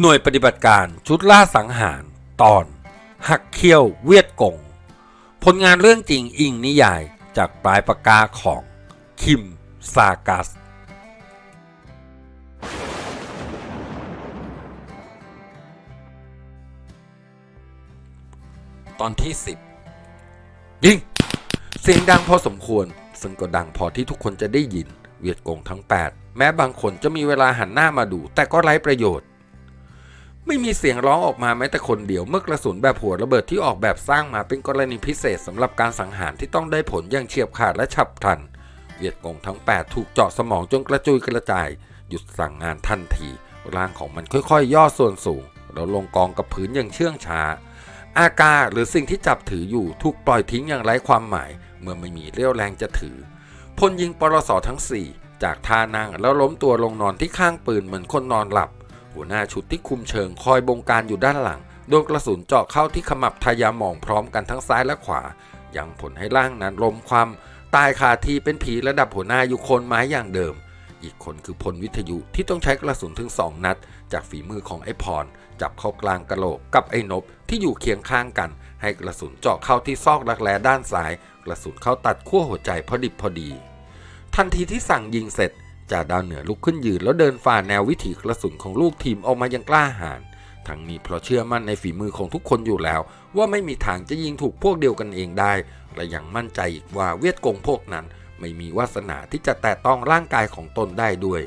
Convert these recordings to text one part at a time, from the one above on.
หน่วยปฏิบัติการชุดล่าสังหาร ตอน หักเขี้ยวเวียดกง ผลงานเรื่องจริงอิงนิยายจากปลายปากกาของ คิม ซากัส ตอนที่ 10 ยิง เสียงดังพอสมควร ซึ่งก็ดังพอที่ทุกคนจะได้ยิน เวียดกงทั้ง 8 แม้บางคนจะมีเวลาหันหน้ามาดู แต่ก็ไร้ประโยชน์ ไม่มีเสียงร้องออกมาแม้แต่คนเดียวเมื่อกระสุนแบบหัวระเบิดที่ออกแบบสร้างมาเป็นกรณีพิเศษสำหรับการสังหารที่ต้องได้ผลอย่างเฉียบขาดและฉับพลัน เวียดกงทั้ง 8 ถูกเจาะสมองจนกระจุยกระจาย หยุดสั่งงานทันที ร่างของมันค่อยๆ ย่อส่วนสูง แล้วลงกองกับพื้นอย่างเชื่องช้า อากาหรือสิ่งที่จับถืออยู่ถูกปล่อยทิ้งอย่างไร้ความหมาย เมื่อไม่มีเรี่ยวแรงจะถือพลยิงปรสทั้ง 4 จากท่านั่งแล้วล้มตัวลงนอนที่ข้างปืนเหมือนคนนอนหลับ หัวหน้าชุดที่คุมเชิงคอยบงการอยู่ด้านหลัง โดนกระสุนเจาะเข้าที่ขมับทายาหมองพร้อมกันทั้งซ้ายและขวา ยังผลให้ร่างนั้นล้มความตายคาที่เป็นผีระดับหัวหน้าอยู่โคนไม้อย่างเดิม อีกคนคือพลวิทยุที่ต้องใช้กระสุนถึงสองนัด จากฝีมือของไอ้พร จับเข้ากลางกะโหลกกับไอ้นบที่อยู่เคียงข้างกัน ให้กระสุนเจาะเข้าที่ซอกรักแร้ด้านซ้าย กระสุนเข้าตัดขั้วหัวใจพอดิบพอดี ทันทีที่สั่งยิงเสร็จ จ่าดาวเหนือลุกขึ้นยืนแล้วเดินฝ่าแนววิถีกระสุนของลูกทีมออกมายังกล้าหาญทั้งนี้เพราะเชื่อมั่นในฝีมือของทุกคนอยู่แล้ว ว่าไม่มีทางจะยิงถูกพวกเดียวกันเองได้ และยังมั่นใจอีกว่าเวียดกงพวกนั้น ไม่มีวาสนาที่จะแตะต้องร่างกายของตนได้ด้วย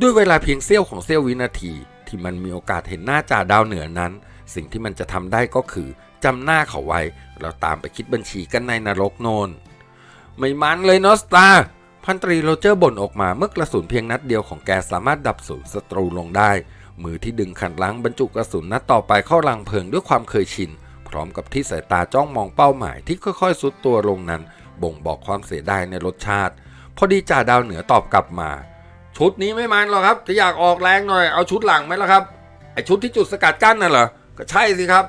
ด้วยเวลาเพียงเสี้ยวของเสี้ยววินาที ที่มันมีโอกาสเห็นหน้าจ่าดาวเหนือนั้น สิ่งที่มันจะทำได้ก็คือจำหน้าเขาไว้แล้วตามไปคิดบัญชีกันในนรกโนนไม่มันเลยนอสตา พันตรีโรเจอร์บ่นออกมาเมื่อกระสุนเพียงนัดเดียวของแกสามารถดับสูญศัตรูลงได้ มือที่ดึงขันล้างบรรจุกระสุนนัดต่อไปเข้ารังเพลิงด้วยความเคยชิน พร้อมกับที่สายตาจ้องมองเป้าหมายที่ค่อยๆสุดตัวลงนั้น บ่งบอกความเสียดายในรสชาติ พอดีจ่าดาวเหนือตอบกลับมา ชุดนี้ไม่มันหรอกครับถ้าอยากออกแรงหน่อยเอาชุดหลังไหมล่ะครับไอชุดที่จุดสกัดกั้นน่ะเหรอก็ใช่สิครับ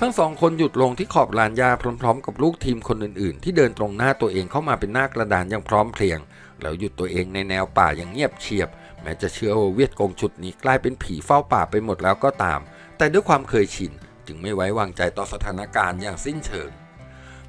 ทั้งสองคนหยุดลงที่ขอบลานหญ้าพร้อม ๆ กับลูกทีมคนอื่นๆ ที่เดินตรงหน้าตัวเองเข้ามาเป็นหน้ากระดานอย่างพร้อมเพรียง แล้วหยุดตัวเองในแนวป่าอย่างเงียบเชียบ แม้จะเชื่อว่าเวียดกงชุดนี้กลายเป็นผีเฝ้าป่าไปหมดแล้วก็ตาม แต่ด้วยความเคยชิน จึงไม่ไว้วางใจต่อสถานการณ์อย่างสิ้นเชิง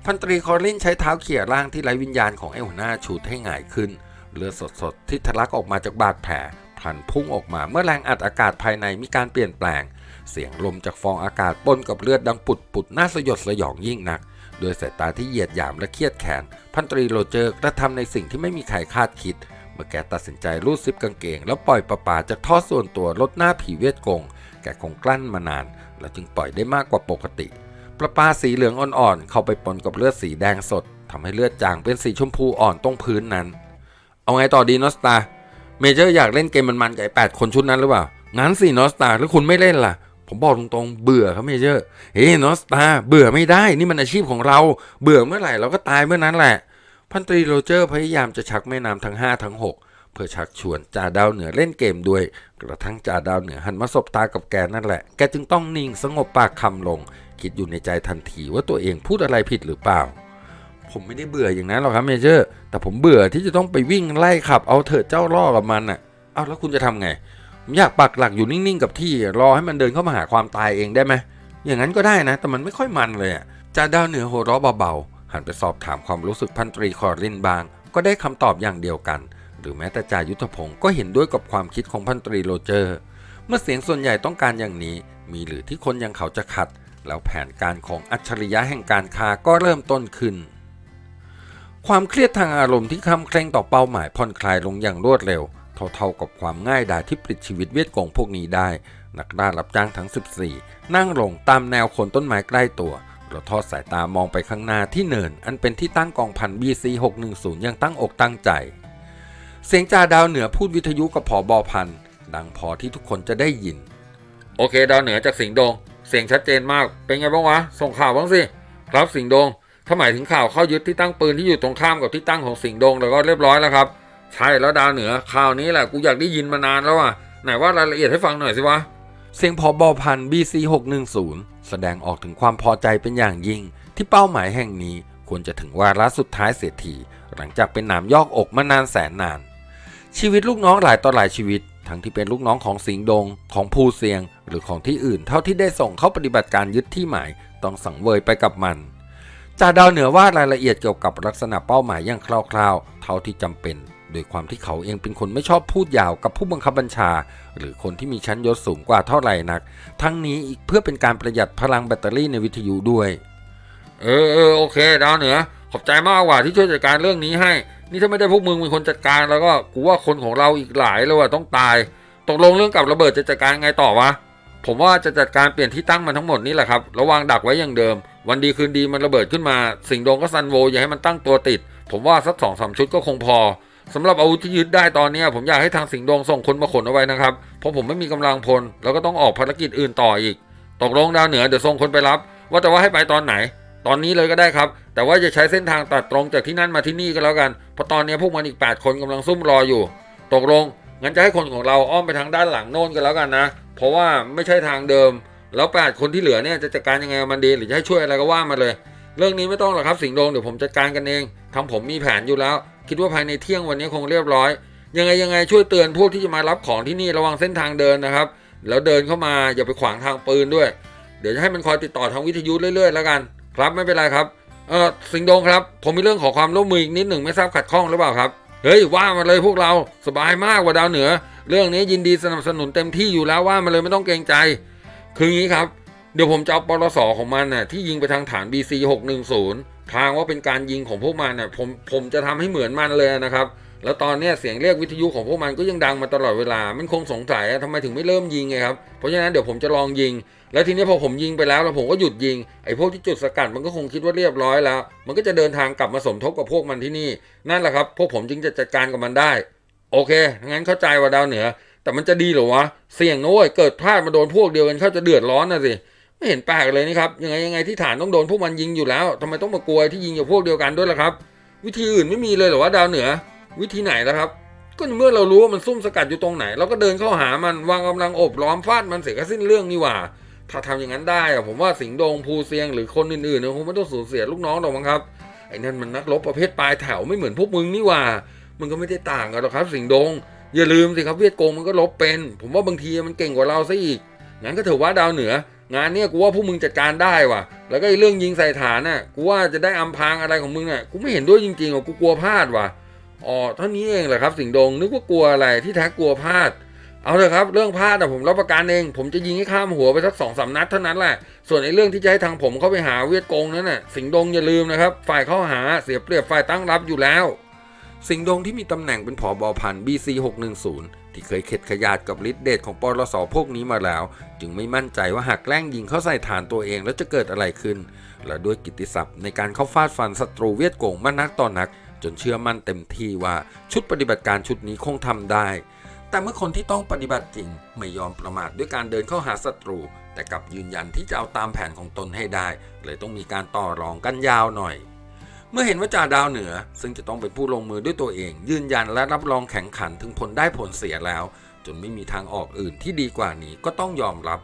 พันตรีคอรลินใช้เท้าเขี่ยร่างที่ไร้วิญญาณของไอหัวหน้าชูดให้หงายขึ้นเลือดสดๆที่ทะลักออกมาจากบาดแผลพลันพุ่งออกมาเมื่อแรงอัดอากาศภายในมีการเปลี่ยนแปลง เสียงลมจากฟองอากาศปนกับเลือดดังปุดปุดๆน่าสยดสยองยิ่งนัก โดยสายตาที่เหยียดหยามและเครียดแค้นพันตรีโรเจอร์กระทำในสิ่งที่ไม่มีใครคาดคิด เมื่อแกตัดสินใจรูดซิปกางเกง แล้วปล่อยประปาจากท่อส่วนตัวลดหน้าผีเวทกง แกคงกลั้นมานาน และจึงปล่อยได้มากกว่าปกติ ประปาสีเหลืองอ่อนๆเข้าไปปนกับเลือดสีแดงสดทำให้เลือดจางเป็นสีชมพูอ่อนตรงพื้นนั้น เอาไงต่อดีนอสตาเมเจอร์อยากเล่นเกมมันๆกับไอ้แปดคนชุดนั้นหรือเปล่างั้นสินอสตาแล้วคุณไม่เล่นล่ะ ผมบอกตรงๆ เบื่อครับเมเจอร์เฮ้ยนอสตาเบื่อไม่ได้ นี่มันอาชีพของเรา เบื่อเมื่อไหร่เราก็ตายเมื่อนั้นแหละ พันตรีโรเจอร์พยายามจะชักแม่น้ำทั้ง 5 ทั้ง 6 เพื่อชักชวนจ่าดาวเหนือเล่นเกมด้วย กระทั่งจ่าดาวเหนือหันมาสบตากับแกนั่นแหละ แกจึงต้องนิ่งสงบปากคำลง คิดอยู่ในใจทันทีว่าตัวเองพูดอะไรผิดหรือเปล่า ผมไม่ได้เบื่ออย่างนั้นหรอกครับเมเจอร์ แต่ผมเบื่อที่จะต้องไปวิ่งไล่ขับเอาเถิดเจ้าล่อกับมันน่ะ เอาแล้วคุณจะทำไง อยากปักหลักอยู่นิ่งๆกับที่ รอให้มันเดินเข้ามาหาความตายเองได้ไหมอย่างนั้นก็ได้นะ แต่มันไม่ค่อยมันเลยจ่าดาวเหนือหัวเราะเบาๆหันไปสอบถามความรู้สึกพันตรีคอรินบาง ก็ได้คำตอบอย่างเดียวกัน หรือแม้แต่จ่ายุทธพงศ์ก็เห็นด้วยกับความคิดของพันตรีโรเจอร์ เมื่อเสียงส่วนใหญ่ต้องการอย่างนี้ มีหรือที่คนย่างเขาจะขัด แล้วแผนการของอัจฉริยะแห่งการค้าก็เริ่มต้นขึ้น ความเครียดทางอารมณ์ที่คำเคร่งต่อเป้าหมายผ่อนคลายลงอย่างรวดเร็ว เท่าๆกับความง่ายดายที่ปลิดชีวิตเวียดกงพวกนี้ได้ นักล่ารับจ้างทั้ง 14 นั่งลงตามแนวโคนต้นไม้ใกล้ตัวเราทอดสายตามองไปข้างหน้าที่เนิน อันเป็นที่ตั้งกองพัน BC 610ย่างตั้งอกตั้งใจ เสียงจ่าดาวเหนือพูดวิทยุกับผอบอพัน ดังพอที่ทุกคนจะได้ยิน โอเค ดาวเหนือจากสิงห์ดง เสียงชัดเจนมาก เป็นไงบ้างวะ ส่งข่าวบ้างสิ ครับสิงห์ดง ถ้าหมายถึงข่าวเข้ายึดที่ตั้งปืนที่อยู่ตรงข้ามกับที่ตั้งของสิงห์ดงแล้วก็เรียบร้อยแล้วครับ ใช่แล้วดาวเหนือข่าวนี้แหละกูอยากได้ยินมานานแล้วอะไหนว่ารายละเอียดให้ฟังหน่อยสิวะเสียงพอบอพัน BC 610แสดงออกถึงความพอใจเป็นอย่างยิ่ง ที่เป้าหมายแห่งนี้ควรจะถึงวาระสุดท้ายเสียทีหลังจากเป็นหนามยอกอกมานานแสนนาน ชีวิตลูกน้องหลายต่อหลายชีวิต ทั้งที่เป็นลูกน้องของสิงห์ดง ของภูเซียง หรือของที่อื่น เท่าที่ได้ส่งเข้าปฏิบัติการยึดที่หมาย ต้องสังเวยไปกับมันจ่าดาวเหนือว่ารายละเอียดเกี่ยวกับลักษณะเป้าหมายอย่างคร่าวๆ เท่าที่จำเป็น โดยความที่เขาเองเป็นคนไม่ชอบพูดยาวกับผู้บังคับบัญชา หรือคนที่มีชั้นยศสูงกว่าเท่าไหร่นัก ทั้งนี้อีกเพื่อเป็นการประหยัดพลังแบตเตอรี่ในวิทยุด้วย เออเออโอเคดาวเหนือ ขอบใจมากกว่าที่ช่วยจัดการเรื่องนี้ให้ นี่ถ้าไม่ได้พวกมึงเป็นคนจัดการแล้วก็กูว่าคนของเราอีกหลายเลยว่าต้องตาย ตกลงเรื่องกับระเบิดจะจัดการไงต่อวะผมว่าจะจัดการเปลี่ยนที่ตั้งมันทั้งหมดนี่แหละครับ ระวางดักไว้อย่างเดิม วันดีคืนดีมันระเบิดขึ้นมา สิงห์ดงก็ซันโวอย่าให้มันตั้งตัวติด ผมว่าสักสองสามชุดก็คงพอ สำหรับอาวุธที่ยึดได้ตอนนี้ผมอยากให้ทางสิงห์ดงส่งคนมาขนเอาไว้นะครับ เพราะผมไม่มีกำลังพล แล้วก็ต้องออกภารกิจอื่นต่ออีก ตกลงดาวเหนือเดี๋ยวส่งคนไปรับ ว่าแต่ว่าให้ไปตอนไหน ตอนนี้เลยก็ได้ครับ แต่ว่าจะใช้เส้นทางตัดตรงจากที่นั่นมาที่นี่ก็แล้วกัน เพราะตอนนี้พวกมันอีก 8 คนกำลังซุ่มรออยู่ ตกลงงั้นจะให้คนของเราอ้อมไปทางด้านหลังโน่นกันแล้วกันนะ เพราะว่าไม่ใช่ทางเดิม แล้ว 8 คนที่เหลือเนี่ยจะจัดการยังไงมันดีหรือจะให้ช่วยอะไรก็ว่ามาเลย เรื่องนี้ไม่ต้องหรอกครับสิงห์ดงเดี๋ยวผมจัดการกันเองทางผมมีแผนอยู่แล้ว คิดว่าภายในเที่ยงวันนี้คงเรียบร้อย ยังไงยังไงช่วยเตือนพวกที่จะมารับของที่นี่ระวังเส้นทางเดินนะครับ แล้วเดินเข้ามาอย่าไปขวางทางปืนด้วย เดี๋ยวจะให้มันคอยติดต่อทางวิทยุเรื่อยๆ แล้วกัน ครับไม่เป็นไรครับเออสิงห์ดงครับ ผมมีเรื่องขอความร่วมมืออีกนิดหนึ่งไม่ทราบขัดข้องหรือเปล่าครับเฮ้ยว่ามาเลยพวกเราสบายมากกว่าดาวเหนือ เรื่องนี้ยินดีสนับสนุนเต็มที่อยู่แล้วว่ามาเลยไม่ต้องเกรงใจ คืออย่างนี้ครับ เดี๋ยวผมจะเอาปลสของมันน่ะที่ยิงไปทางฐาน BC 610ทางว่าเป็นการยิงของพวกมันน่ะผมผมจะทำให้เหมือนมันเลยนะครับ แล้วตอนนี้เสียงเรียกวิทยุของพวกมันก็ยังดังมาตลอดเวลา มันคงสงสัยอะทำไมถึงไม่เริ่มยิงไงครับเพราะฉะนั้นเดี๋ยวผมจะลองยิง แล้วทีนี้พอผมยิงไปแล้วแล้วผมก็หยุดยิงไอ้พวกที่จุดสกัดมันก็คงคิดว่าเรียบร้อยแล้ว มันก็จะเดินทางกลับมาสมทบกับพวกมันที่นี่นั่นแหละครับพวกผมจึงจะจัดการกับมันได้ โอเคงั้นเข้าใจว่าดาวเหนือ แต่มันจะดีหรอวะเสี่ยงนะเว้ยเกิดพลาดมาโดนพวกเดียวกันเข้าจะเดือดร้อนนะสิ ไม่เห็นแปลกเลยนี่ครับยังไงยังไงที่ฐานต้องโดนพวกมันยิงอยู่แล้วทำไมต้องมากลัวที่ยิงกับพวกเดียวกันด้วยล่ะครับ วิธีอื่นไม่มีเลยหรอวะดาวเหนือ วิธีไหนล่ะครับ ก็เมื่อเรารู้ว่ามันซุ่มสกัดอยู่ตรงไหนเราก็เดินเข้าหามันวางกำลังอบล้อมฟาดมันเสียก็สิ้นเรื่องนี่หว่า ถ้าทำอย่างนั้นได้อะผมว่าสิงห์ดงภูเซียงหรือคนอื่นๆเนี่ยคงไม่ต้องสูญเสียลูกน้องหรอกมั้งครับไอ้นั่นมันนักรบประเภทปลายแถวไม่เหมือนพวกมึงนี่หว่ามันก็ไม่ได้ต่างกันหรอกครับ สิงห์ดง อย่าลืมสิครับเวียดกงมันก็ลบเป็น ผมว่าบางทีมันเก่งกว่าเราซะอีกงั้นก็ถือว่าดาวเหนือ งานเนี้ยกูว่าพวกมึงจัดการได้ว่ะ แล้วก็ไอ้เรื่องยิงใส่ฐานน่ะกูว่าจะได้อำพางอะไรของมึงน่ะกูไม่เห็นด้วยจริงๆอะกูกลัวพลาดว่ะอ๋อเท่านี้เองเหรอครับ สิงดงนึกว่ากลัวอะไรที่แท้กลัวพลาด เอาเถอะครับ เรื่องพลาดอะผมรับประกันเอง ผมจะยิงให้ข้ามหัวไปสักสองสามนัดเท่านั้นแหละส่วนไอ้เรื่องที่จะให้ทางผมเข้าไปหาเวียดกงนั้นน่ะสิงดงอย่าลืมนะครับ ฝ่ายเข้าหาเสียเปรียบฝ่ายตั้งรับอยู่แล้ว สิงห์ดงที่มีตำแหน่งเป็นผอบอพัน BC 610ที่เคยเข็ดขยาดกับฤทธิ์เดชของปลสพวกนี้มาแล้ว จึงไม่มั่นใจว่าหากแกล้งยิงเข้าใส่ฐานตัวเองแล้วจะเกิดอะไรขึ้น และด้วยกิตติศัพท์ในการเข้าฟาดฟันศัตรูเวียดกงมานักต่อนนัก จนเชื่อมั่นเต็มที่ว่าชุดปฏิบัติการชุดนี้คงทำได้ แต่เมื่อคนที่ต้องปฏิบัติจริง ไม่ยอมประมาทด้วยการเดินเข้าหาศัตรู แต่กลับยืนยันที่จะเอาตามแผนของตนให้ได้ เลยต้องมีการต่อรองกันยาวหน่อย มื่อเห็นว่าจ่าดาวเหนือ ซึ่งจะต้องเป็นผู้ลงมือด้วยตัวเอง ยืนยันและรับรองแข่งขันถึงผลได้ผลเสียแล้ว จนไม่มีทางออกอื่นที่ดีกว่านี้ก็ต้องยอมรับ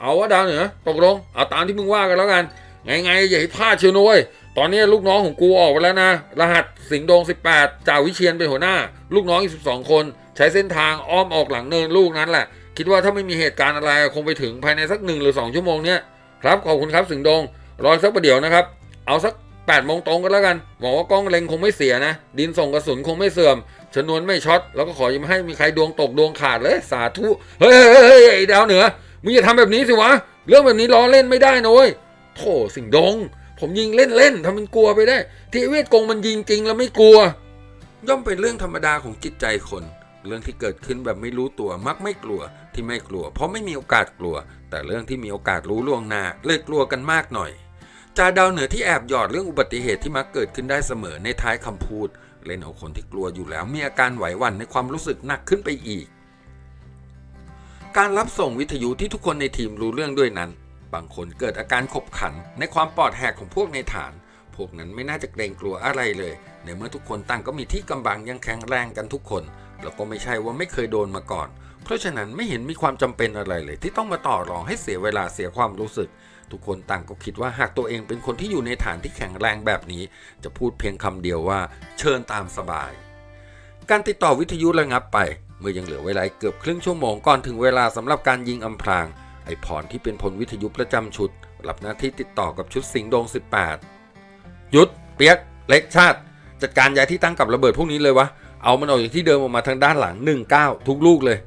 เอาว่าดาวเหนือตกลงเอาตามที่มึงว่ากันแล้วกัน ไงไงๆอย่าให้พลาดเชียวนะเว้ยตอนนี้ลูกน้องของกูออกไปแล้วนะ รหัสสิงห์ดง 18จ่าวิเชียนเป็นหัวหน้า ลูกน้องอีก12 คน ใช้เส้นทางอ้อมออกหลังเนินลูกนั้นแหละ คิดว่าถ้าไม่มีเหตุการณ์อะไรคงไปถึงภายในสักหนึ่งหรือ2ชั่วโมงเนี้ยครับขอบคุณครับสิงห์ดงรอสักประเดี๋ยวนะครับ เอาสัก 8โมงตรงก็แล้วกันหวังว่ากล้องเล็งคงไม่เสียนะ ดินส่งกระสุนคงไม่เสื่อมชนวนไม่ช็อต แล้วก็ขออย่าให้มีใครดวงตกดวงขาดเลยสาธุ เฮ้ยเฮ้ยเฮ้ยไอ้ดาวเหนือ มึงอย่าทำแบบนี้สิวะ เรื่องแบบนี้ล้อเล่นไม่ได้นะเว้ยโถสิงดง ผมยิงเล่นๆทำเป็นกลัวไปได้ ที่เวทกงมันยิงจริงแล้วไม่กลัว ย่อมเป็นเรื่องธรรมดาของจิตใจคน เรื่องที่เกิดขึ้นแบบไม่รู้ตัวมักไม่กลัว ที่ไม่กลัว เพราะไม่มีโอกาสกลัว แต่เรื่องที่มีโอกาสรู้ล่วงหน้าเลยกลัวกันมากหน่อย จาดาวเหนือที่แอบหยอดเรื่องอุบัติเหตุที่มักเกิดขึ้นได้เสมอในท้ายคำพูด เล่นเอาคนที่กลัวอยู่แล้วมีอาการไหวหวั่นในความรู้สึกหนักขึ้นไปอีก การรับส่งวิทยุที่ทุกคนในทีมรู้เรื่องด้วยนั้น บางคนเกิดอาการขบขันในความปลอดแหกของพวกในฐาน พวกนั้นไม่น่าจะเกรงกลัวอะไรเลย ในเมื่อทุกคนต่างก็มีที่กำบังยังแข็งแรงกันทุกคน แล้วก็ไม่ใช่ว่าไม่เคยโดนมาก่อน เพราะฉะนั้นไม่เห็นมีความจำเป็นอะไรเลย ที่ต้องมาต่อรองให้เสียเวลาเสียความรู้สึก ทุกคนต่างก็คิดว่าหากตัวเองเป็นคนที่อยู่ในฐานที่แข็งแรงแบบนี้ จะพูดเพียงคำเดียวว่า เชิญตามสบาย การติดต่อวิทยุระงับไป เมื่อยังเหลือเวลาเกือบครึ่งชั่วโมงก่อนถึงเวลาสำหรับการยิงอำพราง ไอพรที่เป็นพลวิทยุประจำชุดรับหน้าที่ติดต่อกับชุดสิงห์ดง 18 ยุดเปียกเล็กชาติ จัดการย้ายที่ตั้งกับระเบิดพวกนี้เลยวะเอามันออกจากที่เดิมออกมาทางด้านหลัง 19 ทุกลูกเลย